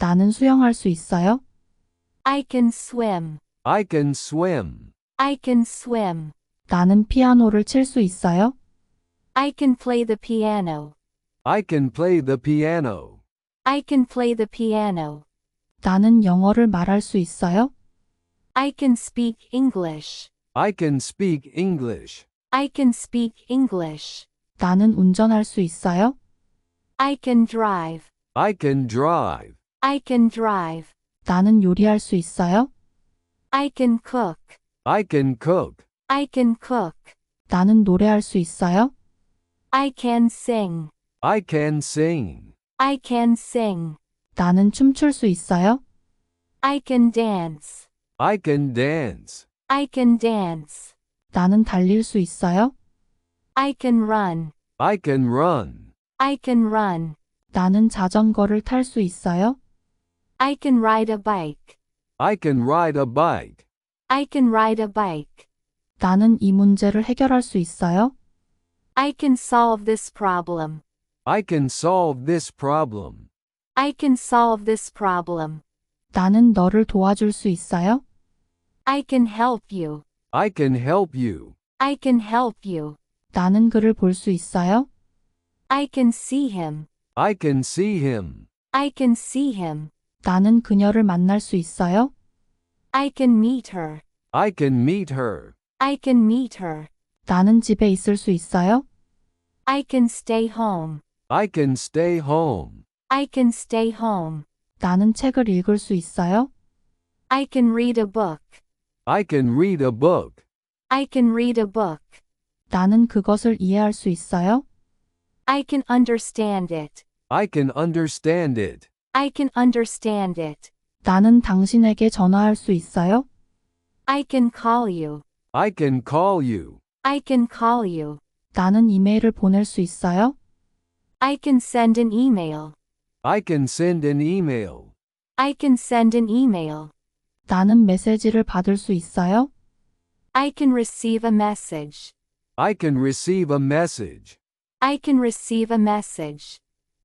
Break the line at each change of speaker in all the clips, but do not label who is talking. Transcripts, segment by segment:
나는 수영할 수 있어요?
I can swim.
I can swim.
I can swim.
나는 피아노를 칠 수 있어요?
I can play the piano.
I can play the piano.
I can play the piano.
나는 영어를 말할 수 있어요?
I can speak English.
I can speak English.
I can speak English.
나는 운전할 수 있어요?
I can drive.
I can drive.
I can drive.
나는 요리할 수 있어요?
I can cook.
I can cook.
I can cook.
나는 노래할 수 있어요?
I can sing.
I can sing.
I can sing.
나는 춤출 수 있어요?
I can dance.
I can dance.
I can dance.
나는 달릴 수 있어요?
I can run.
I can run.
I can run.
나는 자전거를 탈 수 있어요?
I can ride a bike.
I can ride a bike.
I can ride a bike.
나는 이 문제를 해결할 수 있어요?
I can solve this problem.
I can solve this problem.
I can solve this problem.
나는 너를 도와줄 수 있어요?
I can help you.
I can help you.
I can help you.
나는 그를 볼 수 있어요?
I can see him.
I can see him.
I can see him.
나는 그녀를 만날 수 있어요?
I can meet her.
I can meet her.
I can meet her.
나는 집에 있을 수 있어요?
I can stay home.
I can stay home.
I can stay home.
나는 책을 읽을 수 있어요?
I can read a book.
I can read a book.
I can read a book.
나는 그것을 이해할 수 있어요?
I can understand it.
I can understand it.
I can understand it.
나는 당신에게 전화할 수 있어요?
I can call you.
I can call you.
I can call you.
나는 이메일을 보낼 수 있어요?
I can send an email.
I can send an email.
I can send an email.
나는 메시지를 받을 수 있어요?
I can receive a message.
I can receive a message.
I can receive a message.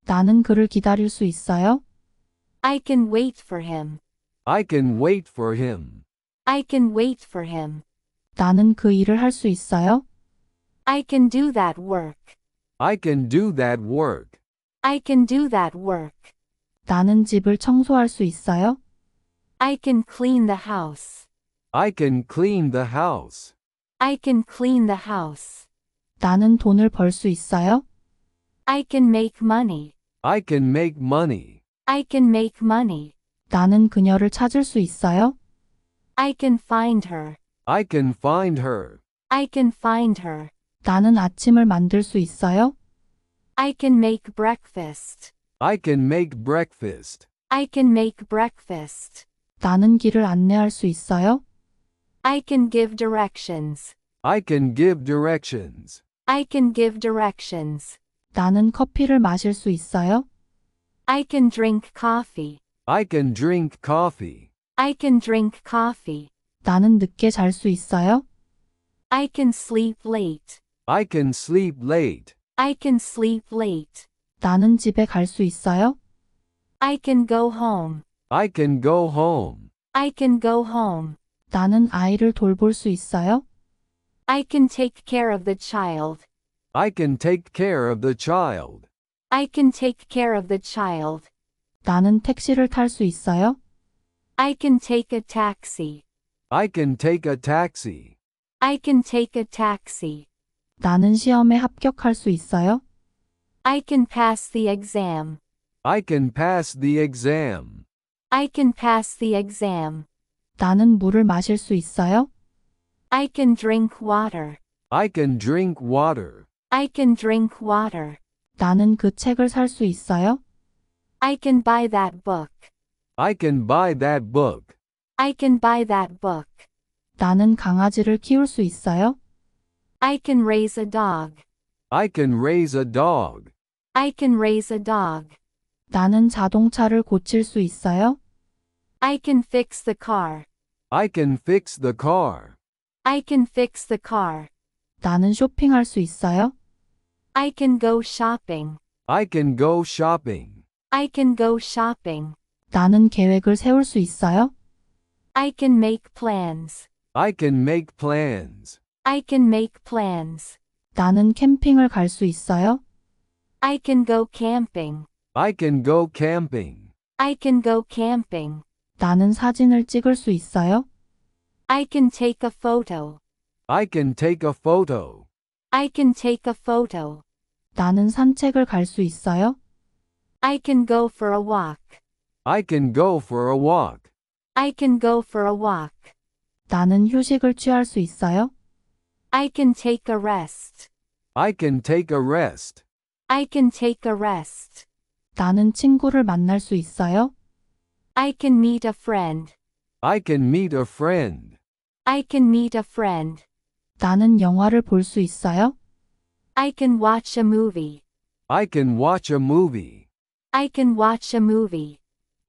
나는 그를 기다릴 수 있어요?
I can wait for him.
I can wait for him.
I can wait for him.
나는 그 일을 할 수 있어요?
I can do that work.
I can do that work.
I can do that work.
나는 집을 청소할 수 있어요?
I can clean the house.
I can clean the house.
I can clean the house.
나는 돈을 벌 수 있어요?
I can make money.
I can make money.
I can make money.
나는 그녀를 찾을 수 있어요?
I can find her.
I can find her.
I can find her.
나는 아침을 만들 수 있어요?
I can make breakfast.
I can make breakfast.
I can make breakfast.
나는 길을 안내할 수 있어요?
I can give directions.
I can give directions.
I can give directions.
나는 커피를 마실 수 있어요?
I can drink coffee.
I can drink coffee.
I can drink coffee.
나는 늦게 잘 수 있어요?
I can sleep late.
I can sleep late.
I can sleep late.
나는 집에 갈 수 있어요?
I can go home.
I can go home.
I can go home.
나는 아이를 돌볼 수 있어요?
I can take care of the child.
I can take care of the child.
I can take care of the child.
나는 택시를 탈 수 있어요?
I can take a taxi.
I can take a taxi.
I can take a taxi.
나는 시험에 합격할 수 있어요?
I can pass the exam.
I can pass the exam.
I can pass the exam.
나는 물을 마실 수 있어요?
I can drink water.
I can drink water.
I can drink water.
나는 그 책을 살 수 있어요?
I can buy that book.
I can buy that book.
I can buy that book.
나는 강아지를 키울 수 있어요?
I can raise a dog.
I can raise a dog.
I can raise a dog.
나는 자동차를 고칠 수 있어요?
I can fix the car.
I can fix the car.
I can fix the car.
나는 쇼핑할 수 있어요?
I can go shopping.
I can go shopping.
I can go shopping.
나는 계획을 세울 수 있어요?
I can make plans.
I can make plans.
I can make plans.
나는 캠핑을 갈 수 있어요?
I can go camping.
I can go camping.
I can go camping.
나는 사진을 찍을 수 있어요?
I can take a photo.
I can take a photo.
I can take a photo.
나는 산책을 갈 수 있어요?
I can go for a walk.
I can go for a walk.
I can go for a walk.
나는 휴식을 취할 수 있어요?
I can take a rest.
I can take a rest.
I can take a rest.
나는 친구를 만날 수 있어요?
I can meet a friend.
I can meet a friend.
I can meet a friend.
나는 영화를 볼 수 있어요?
I can watch a movie.
I can watch a movie.
I can watch a movie.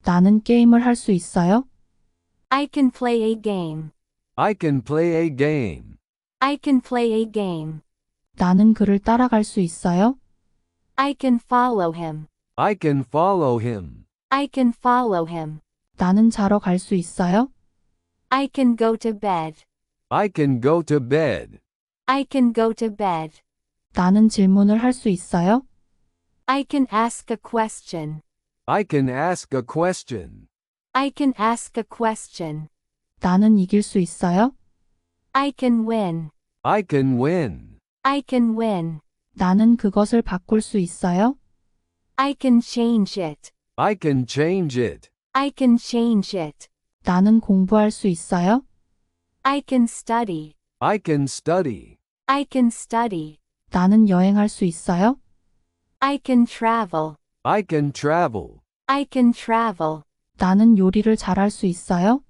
나는 게임을 할 수 있어요?
I can play a game.
I can play a game.
I can play a game.
나는 그를 따라갈 수 있어요?
I can follow him.
I can follow him.
I can follow him.
나는 자러 갈 수 있어요?
I can go to bed.
I can go to bed.
I can go to bed.
나는 질문을 할 수 있어요?
I can ask a question.
I can ask a question.
I can ask a question.
나는 이길 수 있어요?
I can win.
I can win.
I can win.
나는 그것을 바꿀 수 있어요?
I can change it.
I can change it.
I can change it.
나는 공부할 수 있어요?
I can study.
I can study.
I can study.
나는 여행할 수 있어요?
I can travel.
I can travel.
I can travel.
나는 요리를 잘할 수 있어요?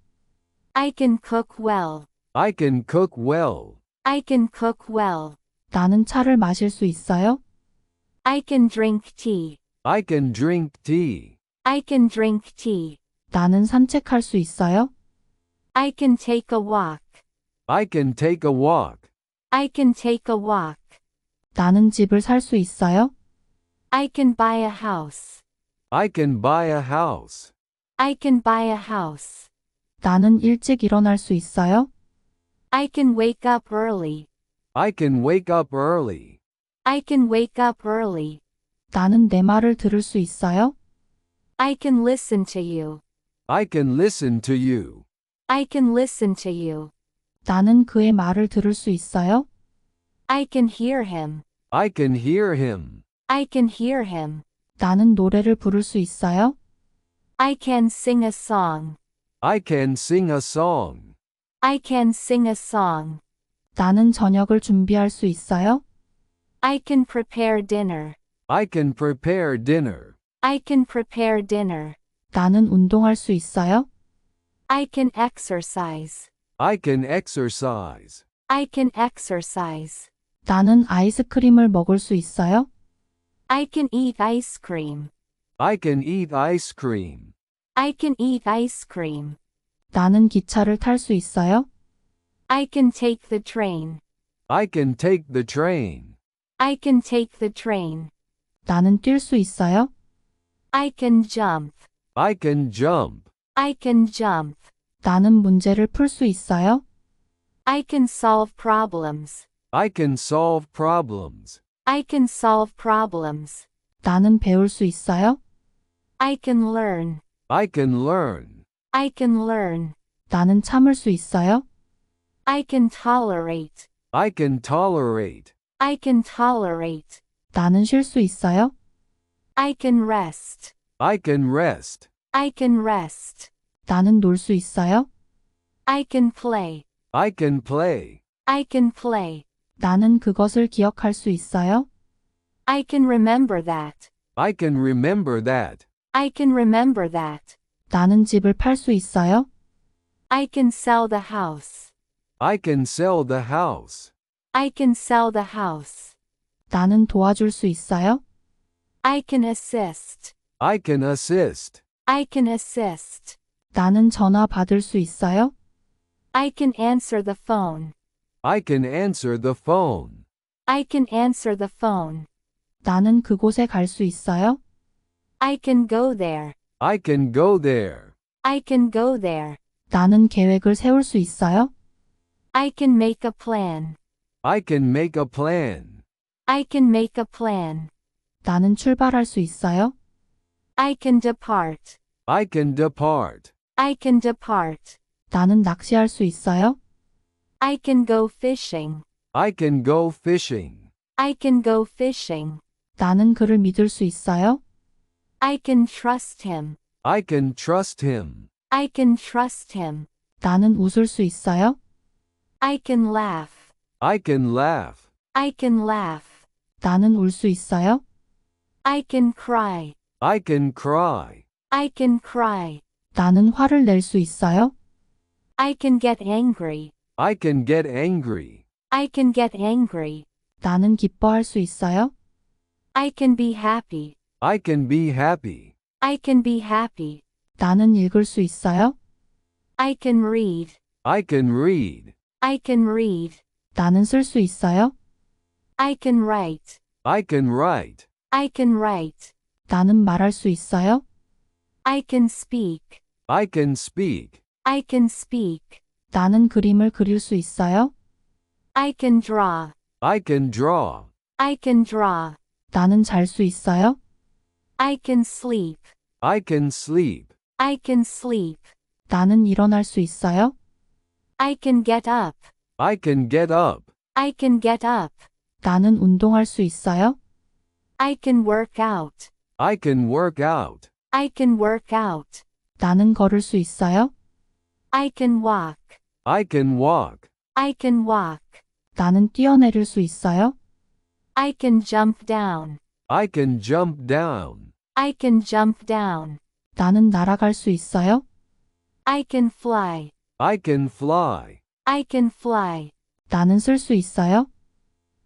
I can cook well.
I can cook well.
I can cook well.
나는 차를 마실 수 있어요?
I can drink tea.
I can drink tea.
I can drink tea.
나는 산책할 수 있어요?
I can take a walk.
I can take a walk.
I can take a walk.
나는 집을 살 수 있어요?
I can buy a house.
I can buy a house.
I can buy a house.
나는 일찍 일어날 수 있어요?
I can wake up early.
I can wake up early.
I can wake up early.
나는 내 말을 들을 수 있어요?
I can listen to you.
I can listen to you.
I can listen to you.
나는 그의 말을 들을 수 있어요?
I can hear him.
I can hear him.
I can hear him.
나는 노래를 부를 수 있어요?
I can sing a song.
I can sing a song.
I can sing a song.
나는 저녁을 준비할 수 있어요?
I can prepare dinner.
I can prepare dinner.
I can prepare dinner.
나는 운동할 수 있어요?
I can exercise.
I can exercise.
I can exercise.
나는 아이스크림을 먹을 수 있어요?
I can eat ice cream.
I can eat ice cream.
I can eat ice cream.
나는 기차를 탈 수 있어요?
I can take the train.
I can take the train.
I can take the train.
나는 뛸 수 있어요?
I can jump.
I can jump.
I can jump.
나는 문제를 풀 수 있어요?
I can solve problems.
I can solve problems.
I can solve problems.
나는 배울 수 있어요?
I can learn.
I can learn.
I can learn.
나는 참을 수 있어요?
I can tolerate.
I can tolerate.
I can tolerate.
나는 쉴 수 있어요?
I can rest.
I can rest.
I can rest.
나는 놀 수 있어요?
I can play.
I can play.
I can play.
나는 그것을 기억할 수 있어요?
I can remember that.
I can remember that.
I can remember that.
나는 집을 팔 수 있어요?
I can sell the house.
I can sell the house.
I can sell the house.
나는 도와줄 수 있어요?
I can assist.
I can assist.
I can assist.
나는 전화 받을 수 있어요?
I can answer the phone.
I can answer the phone.
I can answer the phone.
나는 그곳에 갈 수 있어요?
I can go there.
I can go there.
I can go there.
나는 계획을 세울 수 있어요?
I can make a plan.
I can make a plan.
I can make a plan.
나는 출발할 수 있어요?
I can depart.
I can depart.
I can depart.
나는 낚시할 수 있어요?
I can go fishing.
I can go fishing.
I can go fishing.
나는 그를 믿을 수 있어요?
I can trust him.
I can trust him.
I can trust him.
나는 웃을 수 있어요?
I can laugh.
I can laugh.
I can laugh.
나는 울 수 있어요?
I can cry.
I can cry.
I can cry.
나는 화를 낼 수 있어요?
I can get angry.
I can get angry.
I can get angry.
나는 기뻐할 수 있어요?
I can be happy.
I can be happy.
I can be happy.
나는 읽을 수 있어요?
I can read.
I can read.
I can read.
나는 쓸 수 있어요?
I can write.
I can write.
I can write.
나는 말할 수 있어요?
I can speak.
I can speak.
I can speak.
나는 그림을 그릴 수 있어요?
I can draw.
I can draw.
I can draw.
나는 잘 수 있어요?
I can sleep.
I can sleep.
I can sleep.
나는 일어날 수 있어요?
I can get up.
I can get up.
I can get up.
나는 운동할 수 있어요?
I can work out.
I can work out.
I can work out.
나는 걸을 수 있어요?
I can walk.
I can walk.
I can walk.
나는 뛰어내릴 수 있어요?
I can jump down.
I can jump down.
I can jump down.
나는 날아갈 수 있어요?
I can fly.
I can fly.
I can fly.
나는 쓸 수 있어요?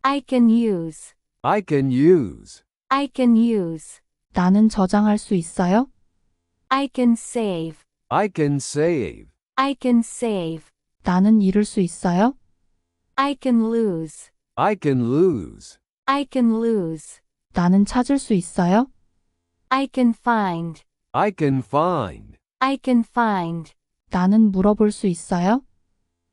I can use.
I can use.
I can use.
나는 저장할 수 있어요?
I can save.
I can save.
I can save.
나는 잃을 수 있어요?
I can lose.
I can lose.
I can lose.
나는 찾을 수 있어요?
I can find.
I can find.
I can find.
나는 물어볼 수 있어요?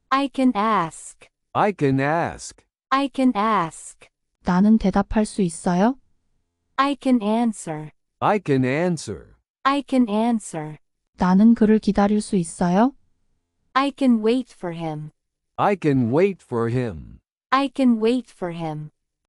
I can ask.
I can ask.
I can ask.
나는 대답할 수 있어요?
I can answer.
I can answer.
I can answer.
나는 그를 기다릴 수 있어요?
I can wait for him.
I can wait for him.
I can wait for him.